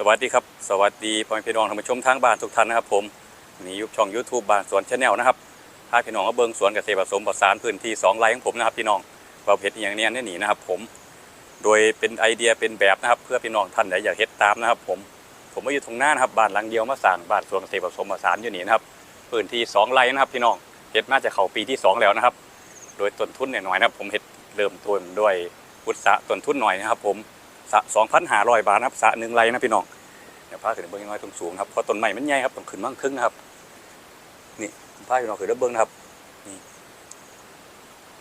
สวัสดีครับ สวัสดีพ่อแม่พี่น้องท่านผู้ชมทางบ้านทุกท่านนะครับผมนี่ยุบช่อง YouTube บ้านสวนชาแนลนะครับพาพี่น้องมาเบิ่งสวนเกษตรผสมผสานพื้นที่2ไร่ของผมนะครับพี่น้องว่าเฮ็ดอย่างเนี้ยนี่หนีนะครับผมโดยเป็นไอเดียเป็นแบบนะครับ เพื่อพี่น้องท่านใดอยากเฮ็ดตามนะครับ ผมผมมาอยู่ตรงหน้านะครับบ้านหลังเดียวมาสร้างบ้านสวนเกษตรผสมผสานอยู่นี่นะครับพื้นที่2ไร่นะครับพี่น้องเฮ็ดมาจะเข้าปีที่สองแล้วนะครับ โดยต้นทุนน้อยนะครับ ผมเฮ็ดเริ่มต้นด้วยพุทธะต้นทุนหน่อยนะครับ ผม สะ2,500บาทนะครับสะหนึ่งไรนะพี่น้องเดี๋ยวพาขึ้นเบิ้งน้อยตรงสูงครับเพราะต้นใหม่มันใหญ่ครับต้องขึ้นมั่งครึ่งนะครับนี่ผมพาพี่น้องขึ้นเบิ้งนะครับนี่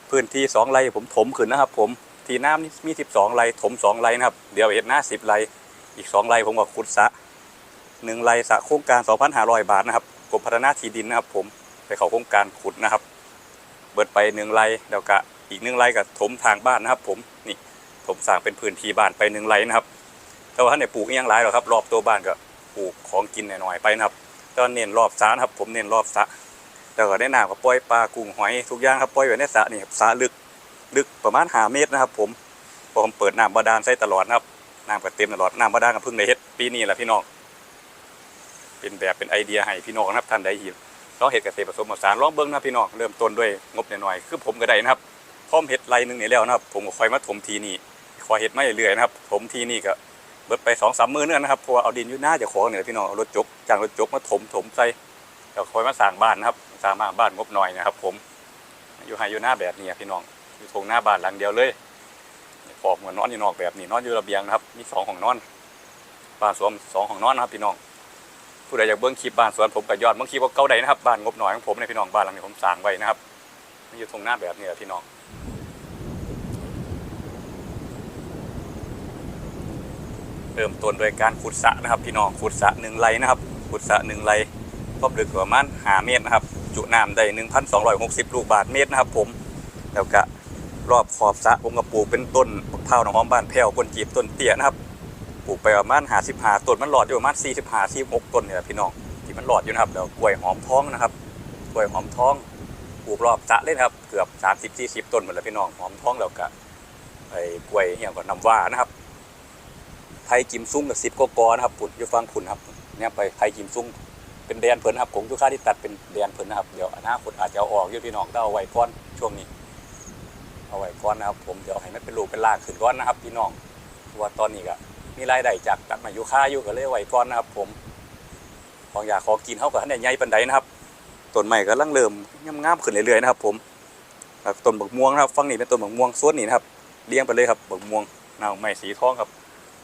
พื้นที่สองไรผมถมขึ้นนะครับ ผมที่น้ำนี่มีสิบสองไรถมสองไรนะครับเดี๋ยวเห็ดหน้าสิบไรอีกสองไรผมก็ขุดสะหนึ่งไรสะโครงการสองพันห้าร้อยบาทนะครับกรมพัฒนาที่ดินนะครับ ผมไปเขาโครงการขุดนะครับ เบิดไปหนึ่งไร่แล้วก็อีกหนึ่งไรกับถมทางบ้านนะครับ ผม ถมสร้างเป็นพื้นที่บ้านไปหนึ่งไร่นะครับ แต่ว่าท่านได้ปลูกอิหยังหลายหรอกครับรอบตัวบ้านก็ปลูกของกินหน่อยๆไปนะครับก็เน้นรอบสระนครับ ผมเน้นรอบสระแล้วก็ได้น้ำก็ปล่อยปลากุ้งหอยทุกอย่างครับปล่อยไว้ในสระนี่ครับสระลึกลึกประมาณ5เมตรนะครับ ผมพอผมเปิดน้ำบาดาลใส่ตลอดนะครับน้ำก็เต็มตลอดน้ำบาดาลก็เพิ่งได้เฮ็ดปีนี้แหละพี่น้องเป็นแบบเป็นไอเดียให้พี่น้องนะครับท่านใดที่ลองเฮ็ดเกษตรผสมผสานลองเบิ่งนะพี่น้องเริ่มต้นด้วยงบน้อยๆคือผมก็ได้นะครับพร้อมเฮ็ดไรหนึงนี่แล้วนะครับ ผมก็คอยมาถมทีนี่ คอเฮ็ดมาเรื่อยๆนะครับถมทีนี่ก็เบิดไปสองสามมือเนี่ยนะครับเพราะเอาดินอยู่หน้าจะของเนี่ยพี่น้องเอารถจกจ้างรถจกมาถมถมใส่แล้วคอยมาสร้างบ้านนะครับสร้างบ้านบ้านงบหน่อยนะครับ ผม อยู่ไฮอยู่หน้าแบบนี้พี่น้องอยู่ทงหน้าบ้านหลังเดียวเลยปอกเหมือนนอนอยู่นอกแบบนี้นอนอยู่ระเบียงนะครับ มีสองของนอนบ้านสวมสองของนอนนะครับ พี่น้องผู้ใดอยากเบิ้งคลิปบ้านสวนผมกับยอดเบิ้งคลิปว่าเก่าใดนะครับบ้านงบหน่อยของผมเนี่ยพี่น้องบ้านหลังนี้ผมสร้างไว้นะครับอยู่ทงหน้าแบบนี้แหละพี่น้อง เริ่มต้นโดยการขุดสระนะครับพี่น้องขุดสระหนึ่งไรนะครับขุดสระหนึ่งไรความลึกประมาณหาเมตรนะครับ จุน้ำได้หนึ่งพันสองร้อยหกสิบลูกบาทเมตรนะครับ ผมแล้วก็รอบขอบสระผมก็ปลูกเป็นต้นมะพร้าวน้ำหอมบ้านแพ้วบนจีบต้นเตี้ยนะครับปลูกไปประมาณหาสิบหาต้นมันหลอดอยู่ประมาณสี่สิบหาสี่หกต้นเนี่ยพี่น้องที่มันหลอดอยู่นะครับแล้วกล้วยหอมท้องนะครับกล้วยหอมท้องปลูกรอบสระเลยนะครับเกือบสามสิบสี่สิบต้นหมดแล้วพี่น้องหอมท้องแล้วก็ไอ้กล้วยเหี่ยวกับน้ำว่านะครับ ไทยจิมซุ้งกับสิบกกอนะครับปุ่นอยู่ฟังพุ่นครับเนี่ยไปไทยจิมซุ้งเป็นแดนเพิ่นนะครับผมทุกค่าที่ตัดเป็นแดนเพิ่นนะครับเดี๋ยวอนาคตอาจจะเอาออกอยู่พี่น้องก็เอาไว้ก้อนช่วงนี้ เอาไว้ก้อนนะครับ ผมเดี๋ยวให้มันเป็นลูกเป็นลากขึ้นก้อนนะครับ พี่น้องเพราะว่าตอนนี้ก็มีรายได้จากตัดมาอยู่ค่าอยู่ก็เลยเอไว้ก้อนนะครับ ผมของอยากขอกินเขาก็ทันใหญ่ปานใดนะครับต้นใหม่ก็ลังเริ่มงามๆขึ้นเรื่อยๆนะครับ ผมต้นบักม่วงนะครับฝั่งนี้เป็นต้นบักม่วงส่วนนี้นะครับเลี้ยงไปเลยครับบักม่วงหน้าใหม่สีทองครับ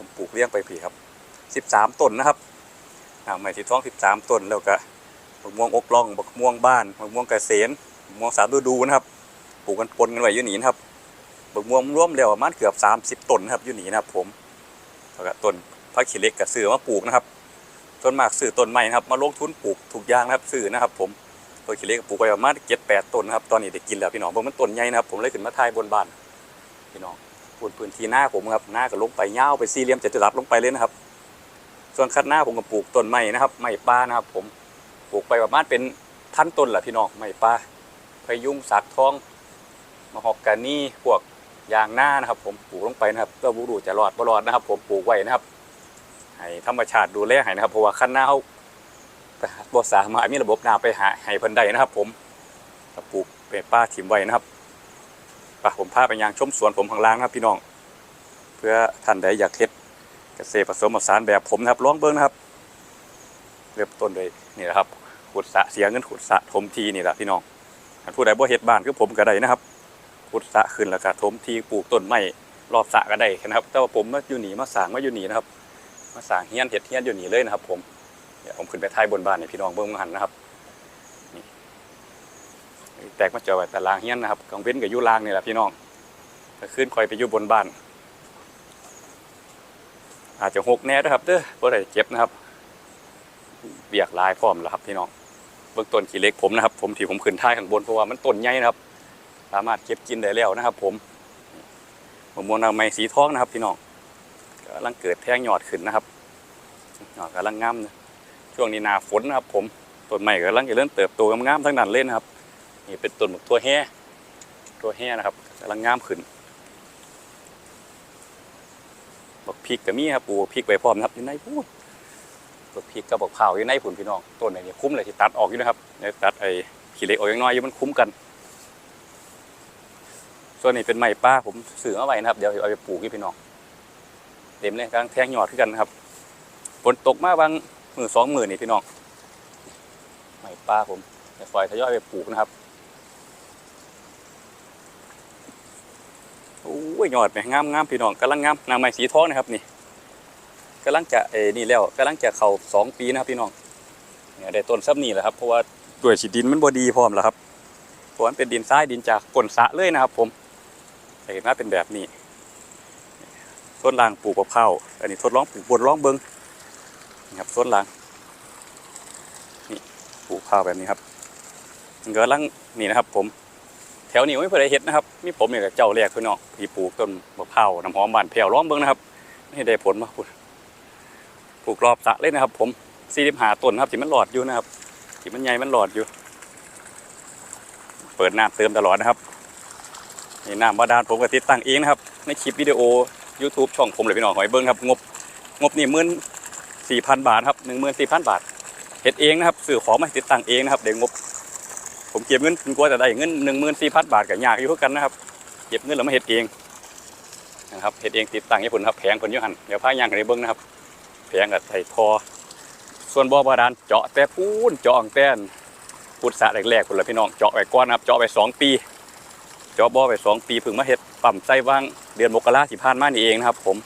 ผมปลูกเลี้ยงไปผีครับ13ต้นนะครับอ่าไม้สีทอง13ต้นแล้วก็บักม่วงอกล่องบักม่วงบ้านบักม่วงเกษตรบักม่วงสามฤดูนะครับปลูกกันปนกันไว้อยู่นี่นะครับบักม่วงร่วมแล้วประมาณเกือบ30ต้นนะครับอยู่นี่นะครับ ผมแล้วก็ต้นพักขี้เล็กกับซื้อมาปลูกนะครับต้นมากซื้อต้นใหม่นะครับ มาลงทุนปลูกถูกยางนะครับซื้อนะครับ ผมต้นขี้เล็กปลูกไปประมาณเจ็ดแปดต้นนะครับตอนนี้ได้กินแล้วพี่น้องเพราะมันต้นใหญ่นะครับ ผมเลยขึ้นมาทายบนบ้านพี่น้อง พื้นพื้นที่หน้าผมครับหน้าก็ลงไปยาไปสี่เหลี่ยมจัตุรัสลงไปเลยนะครับ ส่วนคัดหน้าผมก็ปลูกต้นไม้นะครับไม้ป่านะครับ ผมปลูกไปประมาณเป็นพันต้นแหละพี่น้องไม้ป่าพยุงสักทองมะฮอกกานี่พวกยางหน้านะครับ ผมปลูกลงไปนะครับเพื่อบูดูจะรอดบ่รอดนะครับ ผมปลูกไว้นะครับให้ธรรมชาติดูแลให้นะครับเพราะว่าคันหน้าเขาบ่สามารถมีระบบน้ำไปหาให้เพิ่นได้นะครับ ผมปลูกเป็นป่าถิ่มไว้นะครับ ปะผมพาไปยางชมสวนผมข้างล่างนะครับพี่น้อง เพื่อท่านใดอยากเฮ็ดเกษตรผสมผสานแบบผมนะครับลองเบิ้งนะครับ เริ่มต้นเลยนี่แหละครับขุดสะเสียเงินขุดสะถมทีนี่แหละพี่น้องท่านผู้ใดบ่เฮ็ดบ้านคือผมก็ได้นะครับขุดสะขึ้นแล้วก็ถมทีปลูกต้นไม้รอบสะก็ได้นะครับ แต่ว่าผมมาอยู่หนีมาสางมาอยู่หนีนะครับ มาสางเฮี้ยนเฮ็ดเฮี้ยนอยู่หนีเลยนะครับ ผมเดี๋ยวผมขึ้นไปท้ายบนบ้านให้พี่น้องเบิ่งมาหันนะครับ แตกมาเจอไว้แต่ลางเฮียนนะครับกังเว้นกับยู่ล่างนี่แหละพี่น้องขึ้นคอยไปอยู่บนบ้าน อาจจะหกแน่นะครับเด้อเพราะอะไรเจ็บนะครับเบียกลายพร้อมแล้วครับพี่น้องเบื้องต้นขี้เล็กผมนะครับ ผมที่ผมขึ้นท้ายข้างบนเพราะว่ามันต้นใหญ่นะครับ สามารถเก็บกินได้แล้วนะครับ ผมผมมวลเอาไม้สีทองนะครับ พี่น้องกำลังเกิดแท่งหยอดขึ้นนะครับหยอดกำลังงามนะช่วงนี้นาฝนนะครับ ผมต้นใหม่กำลังจะเริ่มเติบโตงามๆทั้งนั้นเลยนะครับ นี่เป็นต้นบักทั่วแห่ทั่วแห่นะครับกำลังงามขึ้นบักพริกก็มีครับปูพริกไว้พร้อมนะครับอยู่ในพูดตัวพริกกับบักเผาวอยู่ในผุนพี่น้องต้นไหนเนี่ยคุ้มเลยที่ตัดออกอยู่นะครับเดี๋ยตัดไอ้ขี้เหล็กออกอย่างน้อยอยู่มันคุ้มกัน ส่วนนี้เป็นไม้ป้าผมซื้อมาไว้นะครับเดี๋ยวเอาไปปลูกให้พี่น้องเต็มเลยกำลังแทงหยอดขึ้นกันนะครับฝนตกมาบางหมือสองหมือนี่พี่น้องไม้ป้าผมจะปล่อยทยอยไปปลูกนะครับ อ้ยยอดไหมงามงามพี่น้องกำลังงามนางไม้สีทองนะครับนี่กำลังจะเอ้นี่แล้วกำลังจะเข้าสองปีนะครับพี่น้องเนี่ยได้ต้นซับนี่แหละครับเพราะว่าด้วยฉีดดินมันบดีพร้อมแล้วครับเพราะว่ามันเป็นดินทรายดินจากก้นสะเลยนะครับผมเห็นว่าเป็นแบบนี้ต้นล่างปลูกมะพร้าวอันนี้ทดลองปลูกบนร้องเบิงนี่ครับต้นล่างนี่ปลูกข้าวแบบนี้ครับมันกำลังนี่นะครับผม แถวนี้ไม่เคยได้เห็ดนะครับ มีผมเนี่ยกับเจ้าแรกพี่น้องที่ปลูกต้นมะพร้าวน้ำหอมบานแผ่วร้องเบิงนะครับไม่ได้ผลมาปลูกปลูกรอบสระเลยนะครับ ผมสี่สิบหาต้นครับที่มันหลอดอยู่นะครับที่มันใหญ่มันหลอดอยู่ เปิดน้ำเติมตลอดนะครับนี่น้ำบาดาลผมก็ติดตั้งเองนะครับ ในคลิปวิดีโอ YouTube ช่องผมเลยพี่น้องหอยเบิ้งครับงบงบนี่หมื่นสี่พันบาทครับหนึ่งหมื่นสี่พันบาทเฮ็ดเองนะครับซื้อของมาติดตั้งเองนะครับเดี๋ยวงบ ผมเก็บเงินกลัวจะได้เงินหนึ่งหมื่นสี่พันบาทกับยากอยู่เท่ากันนะครับเก็บเงินแล้วมาเฮ็ดเองนะครับเฮ็ดเองติดตั้งให้ผลครับแผงผลยุหันเดี๋ยวพายางกันในเบิ้องนะครับแผงกับไถ่ทอ ส่วนบ่อบาดาลเจาะแต่ปูนเจาะอังแต้นพุทธะแรกๆคนละพี่น้องเจาะไปก้อนนะครับเจาะไปสองปี เจาะบ่อไปสองปีพิ่งมาเฮ็ดปั๊มไส้ว่างเดือนมกราสิผ่านมานี่เองนะครับ ผม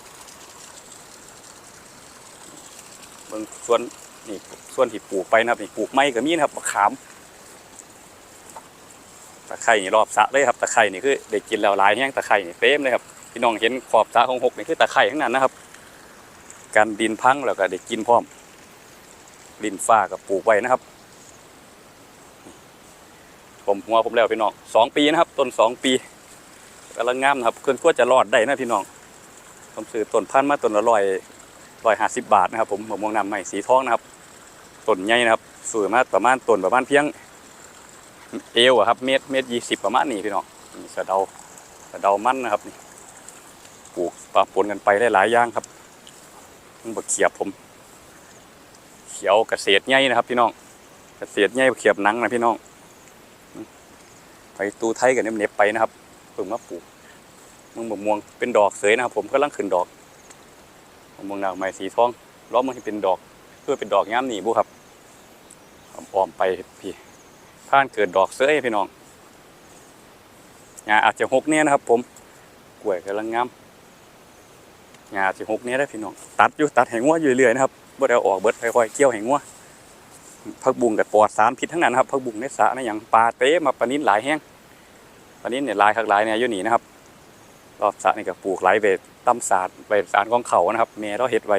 เบิ่งส่วนนี่ส่วนที่ปลูกไปนะครับนี่ปลูกไม้ก็มีนะครับขาม ตะไคร่นี่รอบสะเลยครับตะไคร่นี่คือได้กินแล้วหลายแห้งตะไคร่นี่เต็มเลยครับพี่น้องเห็นขอบสะของหกนี่คือตะไคร่ทั้งนั้นนะครับ การดินพังแล้วก็ได้กินพร้อมดินฟ้ากับปลูกไว้นะครับ ผมหัวผมแล้วพี่น้องสองปีนะครับ ต้นสองปีกำลังงามนะครับเพื่อนก็จะรอดได้นะพี่น้องผมซื้อต้นพันธุ์มาต้นละร้อยร้อยห้าสิบบาทนะครับ ผมมม่วงน้ำใหม่สีทองนะครับต้นใหญ่นะครับซื้อมาประมาณต้นประมาณเพียง เอวอะครับเมตรเมตรยี่สิบประมาณนี้พี่น้องนี่สะเดาสะเดามันนะครับนี่ปลูกปะปนกันไปได้หลายอย่างครับมันบกเขียบผม เขียวเกษตรใหญ่นะครับ พี่น้องเกษตรใหญ่เขียบนังนะพี่น้องไปตูไทยกันเน็บไปนะครับเพิ่งมาปลูกมึงบะม่วงเป็นดอกเสยนะครับ ผมกำลังขึ้นดอกมะม่วงนางไม้สีทองล้อมมันให้เป็นดอกเพื่อเป็นดอกงามหนีบุครับอ้อมไปพี่ ผ่านเกิดดอกเสยพี่น้องงาอาจจะหกเนี่ยนะครับ ผมกล้วยกำลังงามงาอาจจะหกเนี่ยได้พี่น้อง ตัดอยู่ตัดแหงวัวอยู่เรื่อยนะครับบ่ได้เอาออกเบิดค่อยๆเกี่ยวแหงวัวผักบุ้งกับปอดสารพิษทั้งนั้นครับผักบุ้งในสระนะอย่างปลาเต้มาปลานิ้นหลายแห้งปลานิ้นเนี่ยลายคักหลายเนี่ยอยู่นี่นะครับรอบสระนี่ก็ปลูกหลายเวทตำศาสตร์เวทสารของเขานะครับแม่เราเฮ็ดไว้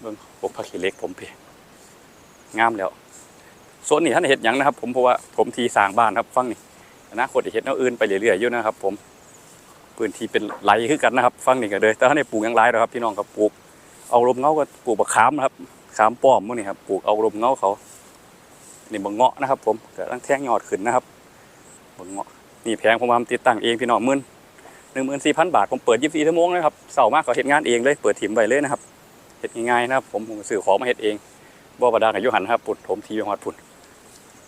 เบิ่งปกผักขี้เล็กผมเพี่ งามแล้วโซนนี้ท่านเฮ็ดหยังนะครับ ผมเพราะว่าผมทีสร้างบ้านครับฟังนี่อนาคตเฮ็ดแนวอื่นไปเรื่อยๆอยู่นะครับ ผมพื้นที่เป็นไหลคือกันนะครับ ฟังนี่ก็เลยแต่ท่านได้ปลูกยังหลายแล้วครับ พี่น้องก็ปลูก เอาลมเงาก็ปลูกบักขามนะครับขามป้อมพวกนี้ครับปลูกเอาลมเงาเขานี่บังเงาะนะครับ ผมก็ตั้งแท่งยอดขึ้นนะครับบังเงาะนี่แพงผมทำติดตั้งเองพี่น้องมื่นหนึ่งหมื่นสี่พันบาทผมเปิดยี่สิบสี่ชั่วโมงนะครับเสาร์มากเขาเห็ดงานเองเลยเปิดถิ่มไปเลยนะครับเห็ดง่ายๆนะครับ ผมผมซื้อของมาเห็ดเอง บ่บาดาลกับยุหันครับปุดผมทีหอดปุ่น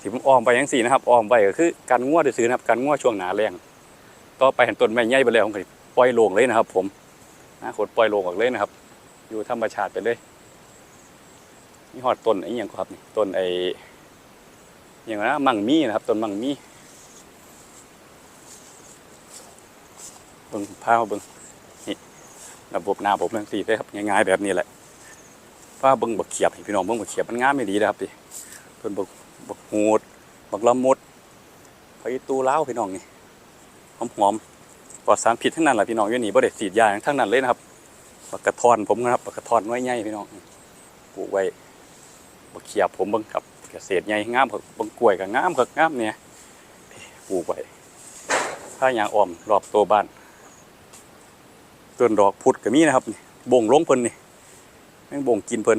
ที่ผมอ้อมไปยังสี่นะครับอ้อมไปก็คือการง่วดซื้อนะครับการง่วช่วงหนาแรงต่อไปเห็นต้นไม้ใหญ่ไปแล้วผมก็ปล่อยลงเลยนะครับ ผมนะขดปล่อยลงออกเลยนะครับ อยู่ธรรมชาติไปเลยนี่หอดต้นไอ้ยังครับนี่ต้นไอ้หยังนะมังมีนะครับต้นมังมีเบิ่งพามาเบิ่งนี่ระบบน้ำผมทั้งสี่เลยครับง่ายๆแบบนี้แหละ พาเบิ่งบักเขียบพี่น้องเบิ่งบักเขียบมันงามไม่ดีนะครับดิเพิ่นบักบักหูดบักละมุดไปตูเล้าพี่น้องนี่หอมๆปลอดสารพิษทั้งนั้นแหละพี่น้องอยู่นี่บ่ได้ฉีดยาหยังทั้งนั้นเลยนะครับบักกระทอนผมนะครับบักกระทอนไว้ใหญ่พี่น้องปลูกไว้บักเขียบผมเบิ่งครับเกษตรใหญ่งามครับบิ่งกล้วยก็งามครับงามเนี่ยปลูกไว้ถ้าอย่างอ้อมรอบตัวบ้านต้นดอกพุดก็มีนะครับนี่บ่งลงเพิ่นนี่ ม่งบ่งกินเพิ่น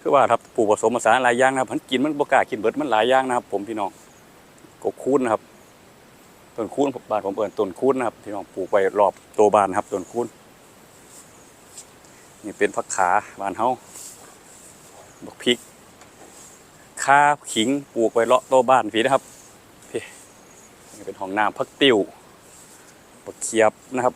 คือว่าครับปลูกผสมผสานหลายอย่างนะครับมันกินมันบกากินเบิดมันหลายอย่างนะครับ ผมพี่น้องกกคูนนะครับต้นคูนบ้านผมเอิ้นต้นคูนนะครับพี่น้องปลูกไว้รอบโตบ้านครับต้นคูนนี่เป็นผักขาบานเฮาบักพริกข้าขิงปลูกไว้เลาะโตบ้านพี่นะครับพี่นี่เป็นห้องน้ำพักติ้วบักเขียบนะครับ